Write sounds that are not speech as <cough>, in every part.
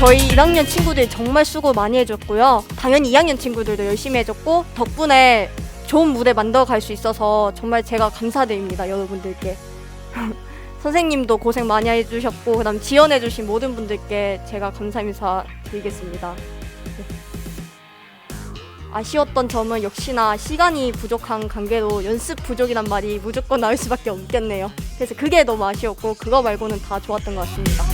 저희 1학년 친구들이 정말 수고 많이 해줬고요. 당연히 2학년 친구들도 열심히 해줬고 덕분에 좋은 무대 만들어 갈 수 있어서 정말 제가 감사드립니다 여러분들께. <laughs> 선생님도 고생 많이 해주셨고 그다음 지원해주신 모든 분들께 제가 감사 인사 드리겠습니다. 네. 아쉬웠던 점은 역시나 시간이 부족한 관계로 연습 부족이란 말이 무조건 나올 수밖에 없겠네요. 그래서 그게 너무 아쉬웠고 그거 말고는 다 좋았던 것 같습니다.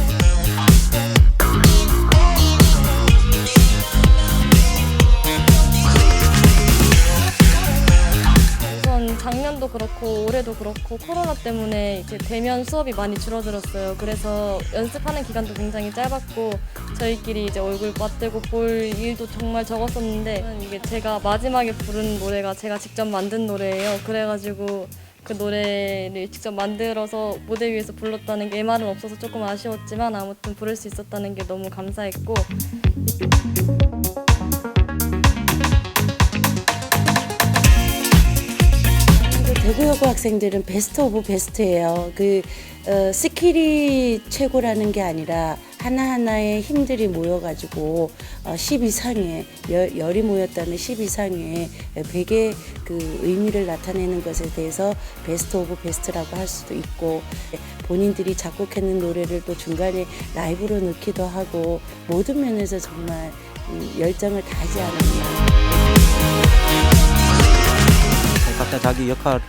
작년도 그렇고 올해도 그렇고 코로나 때문에 이제 대면 수업이 많이 줄어들었어요. 그래서 연습하는 기간도 굉장히 짧았고 저희끼리 이제 얼굴 맞대고 볼 일도 정말 적었었는데 이게 제가 마지막에 부른 노래가 제가 직접 만든 노래예요. 그래가지고 그 노래를 직접 만들어서 무대 위에서 불렀다는 게 MR은 없어서 조금 아쉬웠지만 아무튼 부를 수 있었다는 게 너무 감사했고 대구여고 학생들은 베스트 오브 베스트예요. 그 어, 스킬이 최고라는 게 아니라 하나하나의 힘들이 모여가지고 어, 10 이상의 열, 열이 모였다는 10 이상의 100의 그 의미를 나타내는 것에 대해서 베스트 오브 베스트라고 할 수도 있고 본인들이 작곡했는 노래를 또 중간에 라이브로 넣기도 하고 모든 면에서 정말 이 열정을 다하지 않았나. 각자 자기 역할을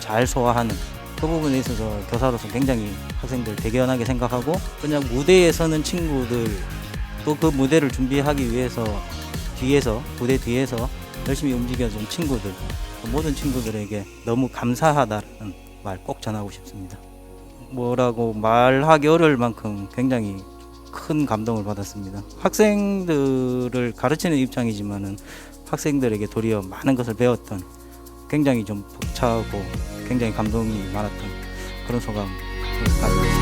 잘 소화하는 그 부분에 있어서 교사로서 굉장히 학생들 대견하게 생각하고 그냥 무대에 서는 친구들 또 그 무대를 준비하기 위해서 뒤에서 무대 뒤에서 열심히 움직여준 친구들 그 모든 친구들에게 너무 감사하다는 말 꼭 전하고 싶습니다. 뭐라고 말하기 어려울 만큼 굉장히 큰 감동을 받았습니다. 학생들을 가르치는 입장이지만은 학생들에게 도리어 많은 것을 배웠던 굉장히 좀 벅차고 굉장히 감동이 많았던 그런 소감 있습니다.